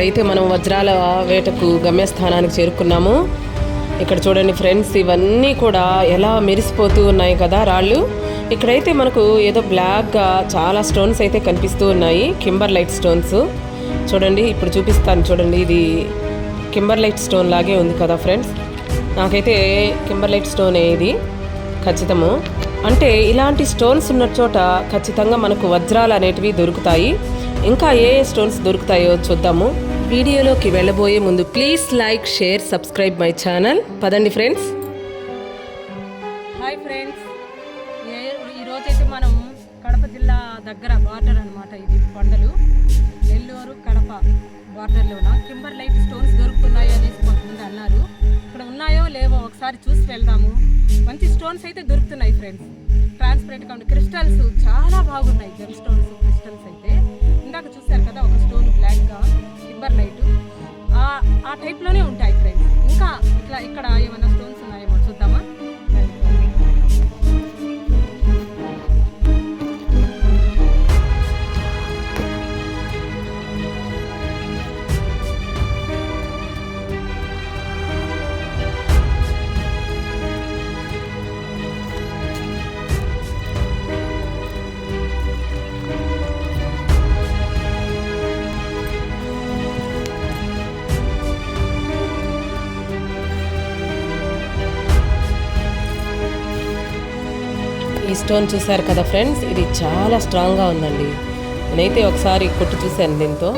ఇప్పుడైతే మనం వజ్రాల వేటకు గమ్యస్థానానికి చేరుకున్నాము ఇక్కడ చూడండి ఫ్రెండ్స్ ఇవన్నీ కూడా ఎలా మెరిసిపోతూ ఉన్నాయి కదా రాళ్ళు. ఇక్కడైతే మనకు ఏదో బ్లాక్గా చాలా స్టోన్స్ అయితే కనిపిస్తూ ఉన్నాయి కింబర్ లైట్ స్టోన్స్ చూడండి ఇప్పుడు చూపిస్తాను చూడండి ఇది కింబర్ లైట్ స్టోన్ లాగే ఉంది కదా ఫ్రెండ్స్. నాకైతే కింబర్ లైట్ స్టోనే ఇది ఖచ్చితము. అంటే ఇలాంటి స్టోన్స్ ఉన్న చోట ఖచ్చితంగా మనకు వజ్రాలు అనేటివి దొరుకుతాయి. ఇంకా ఏ ఏ స్టోన్స్ దొరుకుతాయో చూద్దాము. వీడియోలోకి వెళ్ళబోయే ముందు please like share subscribe my channel పదండి ఫ్రెండ్స్ హాయ్ ఫ్రెండ్స్ ఈరోజైతే మనం కడప జిల్లా దగ్గర బార్డర్ అనమాట ఇది కొండలు. నెల్లూరు కడప బార్డర్లోన కింబర్ లైట్ స్టోన్స్ దొరుకుతున్నాయి అనేసి కొంతమంది అన్నారు. ఇక్కడ ఉన్నాయో లేవో ఒకసారి చూసి వెళ్దాము. మంచి స్టోన్స్ అయితే దొరుకుతున్నాయి ఫ్రెండ్స్ ట్రాన్స్పరెంట్గా ఉండే క్రిస్టల్స్ చాలా బాగున్నాయి జెమ్ స్టోన్స్ క్రిస్టల్స్ అయితే. ఇందాక చూశారు కదా ఒక స్టోన్ బ్లాక్గా కింబర్ నైట్ ఆ టైప్లోనే ఉంటాయి ఫ్రెండ్స్. ఇంకా ఇట్లా ఇక్కడ ఏమైనా ఈ స్టోన్ చూశారు కదా ఫ్రెండ్స్? ఇది చాలా స్ట్రాంగ్గా ఉందండి. నేనైతే ఒకసారి కొట్టి చూశాను దీంతో.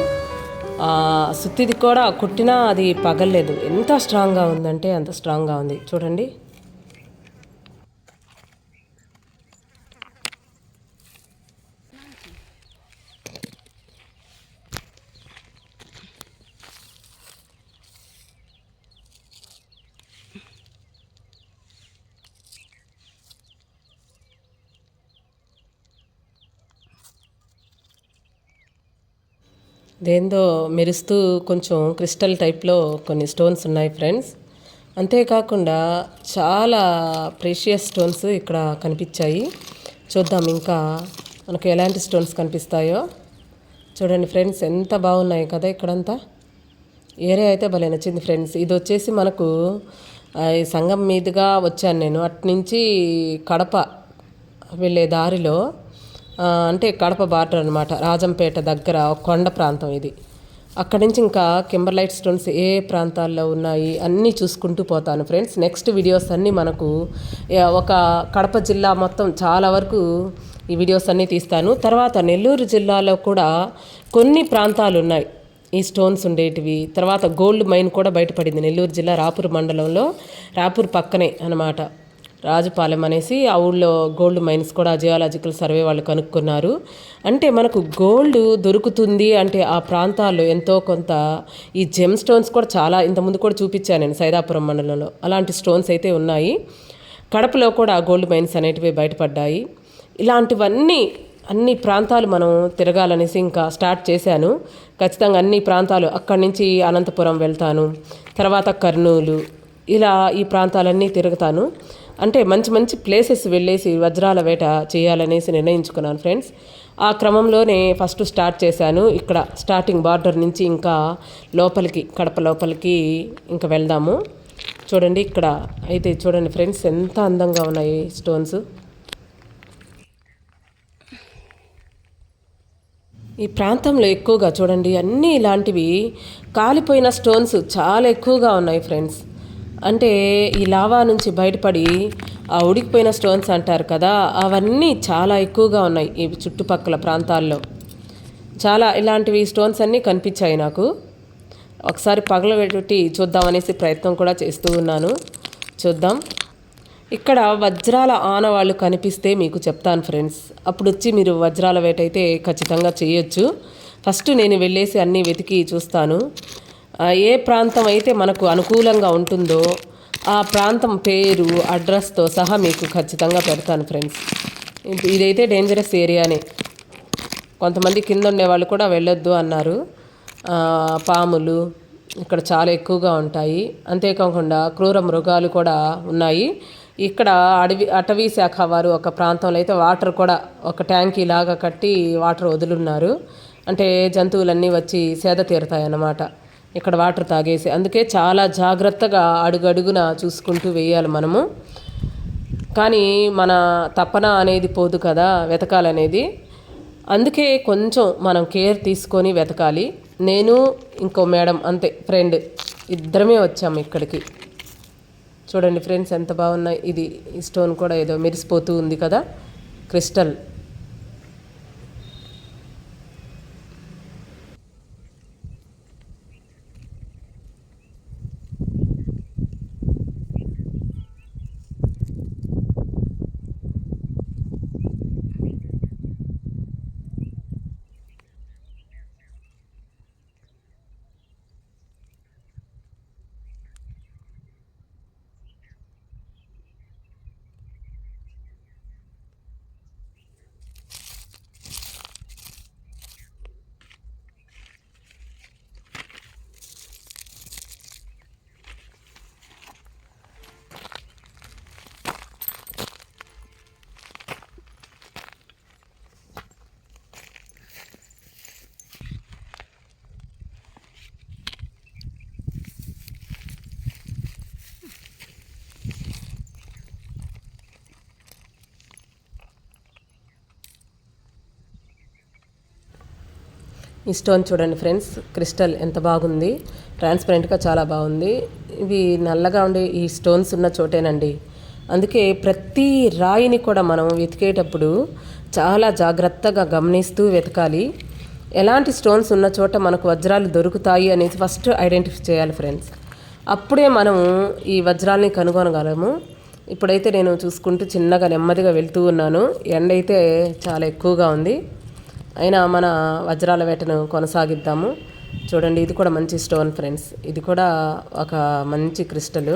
సుత్తిది కూడా కొట్టినా అది పగలలేదు. ఎంత స్ట్రాంగ్గా ఉందంటే అంత స్ట్రాంగ్గా ఉంది. చూడండి. దేందో మెరుస్తూ కొంచెం క్రిస్టల్ టైప్లో కొన్ని స్టోన్స్ ఉన్నాయి ఫ్రెండ్స్. అంతేకాకుండా చాలా ప్రేషియస్ స్టోన్స్ ఇక్కడ కనిపించాయి. చూద్దాం ఇంకా మనకు ఎలాంటి స్టోన్స్ కనిపిస్తాయో. చూడండి ఫ్రెండ్స్ ఎంత బాగున్నాయి కదా ఇక్కడంతా. ఏరియా అయితే భలే నచ్చింది ఫ్రెండ్స్. ఇది వచ్చేసి మనకు సంఘం మీదుగా వచ్చాను నేను. అట్నుంచి కడప వెళ్ళే దారిలో అంటే కడప బార్డర్ అనమాట రాజంపేట దగ్గర కొండ ప్రాంతం ఇది. అక్కడి నుంచి ఇంకా కింబర్లైట్ స్టోన్స్ ఏ ప్రాంతాల్లో ఉన్నాయి అన్నీ చూసుకుంటూ పోతాను ఫ్రెండ్స్. నెక్స్ట్ వీడియోస్ అన్నీ మనకు ఒక కడప జిల్లా మొత్తం చాలా వరకు ఈ వీడియోస్ అన్నీ తీస్తాను. తర్వాత నెల్లూరు జిల్లాలో కూడా కొన్ని ప్రాంతాలు ఉన్నాయి. ఈ స్టోన్స్ ఉండేటివి. తర్వాత గోల్డ్ మైన్ కూడా బయటపడింది నెల్లూరు జిల్లా రాపూర్ మండలంలో. రాపూర్ పక్కనే అనమాట రాజుపాలెం అనేసి ఆ ఊళ్ళో గోల్డ్ మైన్స్ కూడా జియాలజికల్ సర్వే వాళ్ళు కనుక్కున్నారు. అంటే మనకు గోల్డ్ దొరుకుతుంది అంటే ఆ ప్రాంతాల్లో ఎంతో కొంత ఈ జెమ్ స్టోన్స్ కూడా చాలా ఇంతకుముందు కూడా చూపించాను నేను సైదాపురం మండలంలో. అలాంటి స్టోన్స్ అయితే ఉన్నాయి. కడపలో కూడా గోల్డ్ మైన్స్ అనేటివి బయటపడ్డాయి. ఇలాంటివన్నీ అన్ని ప్రాంతాలు మనం తిరగాలనేసి ఇంకా స్టార్ట్ చేశాను. ఖచ్చితంగా అన్ని ప్రాంతాలు అక్కడి నుంచి అనంతపురం వెళ్తాను. తర్వాత కర్నూలు ఇలా ఈ ప్రాంతాలన్నీ తిరుగుతాను. అంటే మంచి మంచి ప్లేసెస్ వెళ్ళేసి వజ్రాల వేట చేయాలనేసి నిర్ణయించుకున్నాను ఫ్రెండ్స్ ఆ క్రమంలోనే ఫస్ట్ స్టార్ట్ చేశాను. ఇక్కడ స్టార్టింగ్ బార్డర్ నుంచి ఇంకా లోపలికి కడప లోపలికి ఇంకా వెళ్దాము. చూడండి ఇక్కడ అయితే చూడండి ఫ్రెండ్స్ ఎంత అందంగా ఉన్నాయి స్టోన్స్ ఈ ప్రాంతంలో ఎక్కువగా చూడండి అన్నీ ఇలాంటివి కాలిపోయిన స్టోన్స్ చాలా ఎక్కువగా ఉన్నాయి ఫ్రెండ్స్ అంటే ఈ లావా నుంచి బయటపడి ఆ ఉడికిపోయిన స్టోన్స్ అంటారు కదా అవన్నీ చాలా ఎక్కువగా ఉన్నాయి ఈ చుట్టుపక్కల ప్రాంతాల్లో. చాలా ఇలాంటివి స్టోన్స్ అన్నీ కనిపించాయి నాకు. ఒకసారి పగలబెట్టి చూద్దామనేసి ప్రయత్నం కూడా చేస్తూ ఉన్నాను. చూద్దాం. ఇక్కడ వజ్రాల ఆనవాళ్ళు కనిపిస్తే మీకు చెప్తాను ఫ్రెండ్స్. అప్పుడు వచ్చి మీరు వజ్రాల వేట అయితే ఖచ్చితంగా చేయొచ్చు. ఫస్ట్ నేను వెళ్ళేసి అన్నీ వెతికి చూస్తాను. ఏ ప్రాంతం అయితే మనకు అనుకూలంగా ఉంటుందో ఆ ప్రాంతం పేరు అడ్రస్తో సహా మీకు ఖచ్చితంగా పెడతాను ఫ్రెండ్స్ ఇదైతే డేంజరస్ ఏరియానే కొంతమంది కింద ఉండే వాళ్ళు కూడా వెళ్ళొద్దు అన్నారు. పాములు ఇక్కడ చాలా ఎక్కువగా ఉంటాయి. అంతేకాకుండా క్రూర మృగాలు కూడా ఉన్నాయి. ఇక్కడ అడవి అటవీ శాఖ వారు ఒక ప్రాంతంలో అయితే వాటర్ కూడా ఒక ట్యాంకీ లాగా కట్టి వాటర్ వదులున్నారు. అంటే జంతువులన్నీ వచ్చి సేద తీరుతాయన్నమాట. ఇక్కడ వాటర్ తాగేసి. అందుకే చాలా జాగ్రత్తగా అడుగడుగున చూసుకుంటూ వేయాలి మనము. కానీ మన తపన అనేది పోదు కదా వెతకాలనేది. అందుకే కొంచెం మనం కేర్ తీసుకొని వెతకాలి. నేను ఇంకో మేడం అంతే ఫ్రెండ్. ఇద్దరమే వచ్చాము ఇక్కడికి. చూడండి ఫ్రెండ్స్ ఎంత బాగున్నాయి. ఇది ఈ స్టోన్ కూడా ఏదో మెరిసిపోతూ ఉంది కదా. క్రిస్టల్. ఈ స్టోన్ చూడండి ఫ్రెండ్స్ క్రిస్టల్ ఎంత బాగుంది ట్రాన్స్పరెంట్గా చాలా బాగుంది. ఇవి నల్లగా ఉండే ఈ స్టోన్స్ ఉన్న చోటేనండి. అందుకే ప్రతి రాయిని కూడా మనం వెతికేటప్పుడు చాలా జాగ్రత్తగా గమనిస్తూ వెతకాలి. ఎలాంటి స్టోన్స్ ఉన్న చోట మనకు వజ్రాలు దొరుకుతాయి అనేది ఫస్ట్ ఐడెంటిఫై చేయాలి ఫ్రెండ్స్. అప్పుడే మనం ఈ వజ్రాల్ని కనుగొనగలము. ఇప్పుడైతే నేను చూసుకుంటూ చిన్నగా నెమ్మదిగా వెళ్తూ ఉన్నాను. ఎండ అయితే చాలా ఎక్కువగా ఉంది. అయినా మన వజ్రాల వేటను కొనసాగిద్దాము. చూడండి ఇది కూడా మంచి స్టోన్ ఫ్రెండ్స్. ఇది కూడా ఒక మంచి క్రిస్టల్.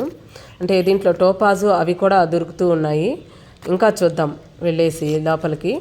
అంటే దీంట్లో టోపాజు అవి కూడా దొరుకుతూ ఉన్నాయి. ఇంకా చూద్దాం వెళ్ళేసి లోపలికి.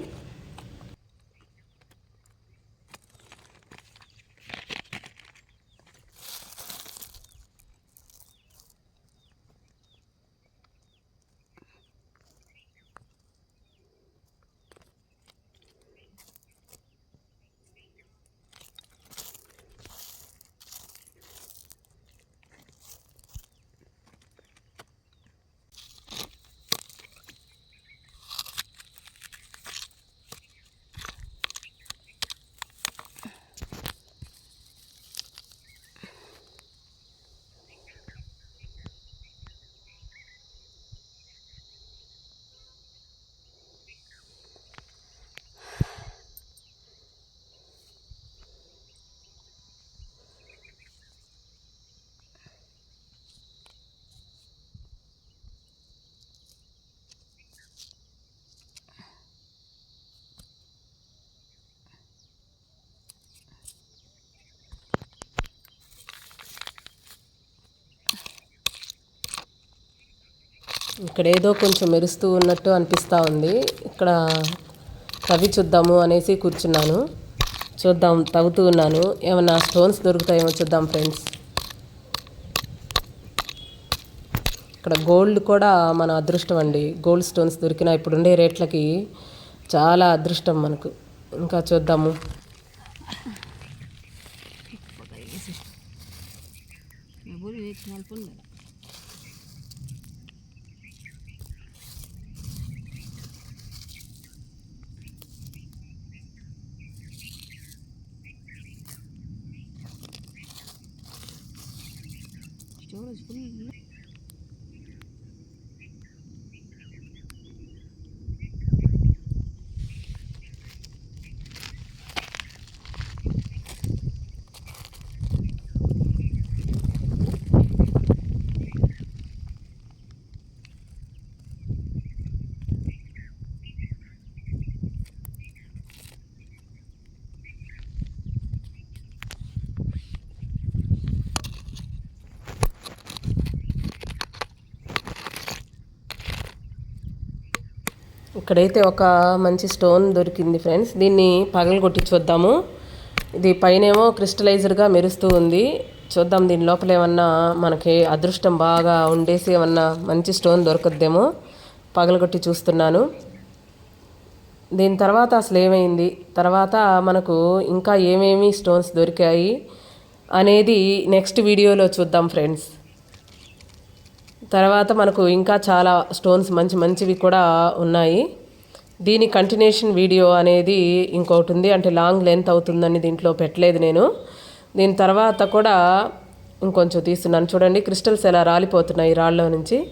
ఇక్కడ ఏదో కొంచెం మెరుస్తూ ఉన్నట్టు అనిపిస్తూ ఉంది ఇక్కడ తవ్వి చూద్దాము అనేసి కూర్చున్నాను చూద్దాం తవ్వుతూ ఉన్నాను ఏమన్నా స్టోన్స్ దొరుకుతాయేమో చూద్దాం ఫ్రెండ్స్ ఇక్కడ గోల్డ్ కూడా మన అదృష్టం అండి గోల్డ్ స్టోన్స్ దొరికిన ఇప్పుడుండే రేట్లకి చాలా అదృష్టం మనకు ఇంకా చూద్దాము ఇక్కడైతే ఒక మంచి స్టోన్ దొరికింది ఫ్రెండ్స్. దీన్ని పగలగొట్టి చూద్దాము. ఇది పైనేమో క్రిస్టలైజర్గా మెరుస్తూ ఉంది. చూద్దాం దీని లోపల ఏమన్నా మనకి అదృష్టం బాగా ఉండేసి ఏమన్నా మంచి స్టోన్ దొరకద్దేమో. పగలగొట్టి చూస్తున్నాను. దీని తర్వాత అసలు ఏమైంది? తర్వాత మనకు ఇంకా ఏమేమి స్టోన్స్ దొరికాయి అనేది నెక్స్ట్ వీడియోలో చూద్దాం ఫ్రెండ్స్. తర్వాత మనకు ఇంకా చాలా స్టోన్స్ మంచి మంచివి కూడా ఉన్నాయి. దీని కంటిన్యూషన్ వీడియో అనేది ఇంకొకటి ఉంది. అంటే లాంగ్ లెంత్ అవుతుందని దీంట్లో పెట్టలేదు నేను. దీని తర్వాత కూడా ఇంకొంచెం తీస్తున్నాను. చూడండి క్రిస్టల్స్ ఎలా రాలిపోతున్నాయి రాళ్ళలో నుంచి.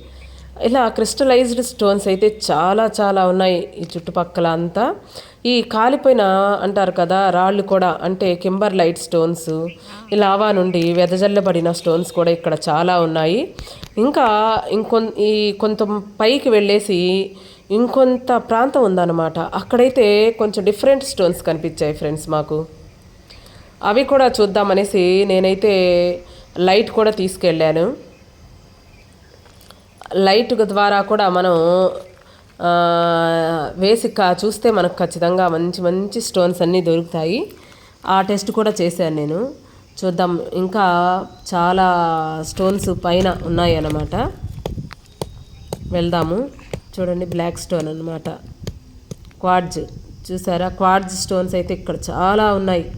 ఇలా క్రిస్టలైజ్డ్ స్టోన్స్ అయితే చాలా చాలా ఉన్నాయి ఈ చుట్టుపక్కల అంతా. ఈ కాలిపోయిన అంటారు కదా రాళ్ళు కూడా అంటే కింబర్ లైట్ స్టోన్స్ లావా నుండి వెదజల్లబడిన స్టోన్స్ కూడా ఇక్కడ చాలా ఉన్నాయి. ఇంకా ఇంకొన్ ఈ కొంత పైకి వెళ్ళేసి ఇంకొంత ప్రాంతం ఉందన్నమాట. అక్కడైతే కొంచెం డిఫరెంట్ స్టోన్స్ కనిపించాయి ఫ్రెండ్స్ మాకు. అవి కూడా చూద్దామనేసి నేనైతే లైట్ కూడా తీసుకెళ్ళాను. లైట్ ద్వారా కూడా మనం వేసి కా- చూస్తే మనకు ఖచ్చితంగా మంచి మంచి స్టోన్స్ అన్నీ దొరుకుతాయి. ఆ టెస్ట్ కూడా చేశాను నేను. చూద్దాం. ఇంకా చాలా స్టోన్స్ పైన ఉన్నాయి అన్నమాట. వెళ్దాము. చూడండి బ్లాక్ స్టోన్ అన్నమాట. క్వాడ్జ్. చూసారా? క్వాడ్జ్ స్టోన్స్ అయితే ఇక్కడ చాలా ఉన్నాయి.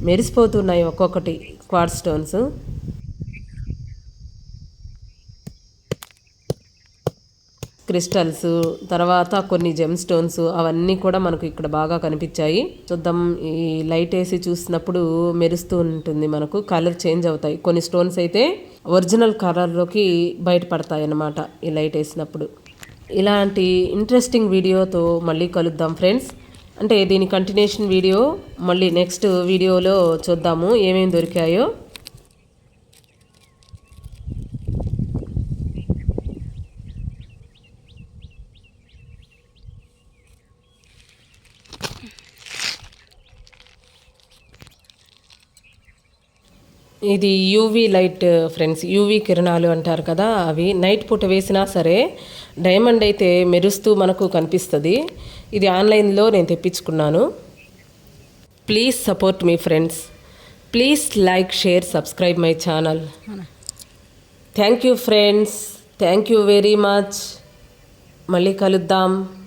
మెరిసిపోతున్నాయి ఒక్కొక్కటి క్వాడ్ స్టోన్స్. క్రిస్టల్స్ తర్వాత కొన్ని జెమ్ స్టోన్స్ అవన్నీ కూడా మనకు ఇక్కడ బాగా కనిపించాయి. చూద్దాం ఈ లైట్ వేసి చూసినప్పుడు మెరుస్తూ ఉంటుంది మనకు కలర్ చేంజ్ అవుతాయి. కొన్ని స్టోన్స్ అయితే ఒరిజినల్ కలర్లోకి బయటపడతాయి అన్నమాట ఈ లైట్ వేసినప్పుడు. ఇలాంటి ఇంట్రెస్టింగ్ వీడియోతో మళ్ళీ కలుద్దాం ఫ్రెండ్స్ అంటే దీని కంటిన్యూషన్ వీడియో మళ్ళీ నెక్స్ట్ వీడియోలో చూద్దాము ఏమేమి దొరికాయో. ఇది యూవీ లైట్ ఫ్రెండ్స్ యూవీ కిరణాలు అంటారు కదా అవి. నైట్ పూట వేసినా సరే డైమండ్ అయితే మెరుస్తూ మనకు కనిపిస్తుంది. ఇది ఆన్లైన్లో నేను తెప్పించుకున్నాను. Please support me friends please like share subscribe my channel thank you friends thank you very much మళ్ళీ కలుద్దాం.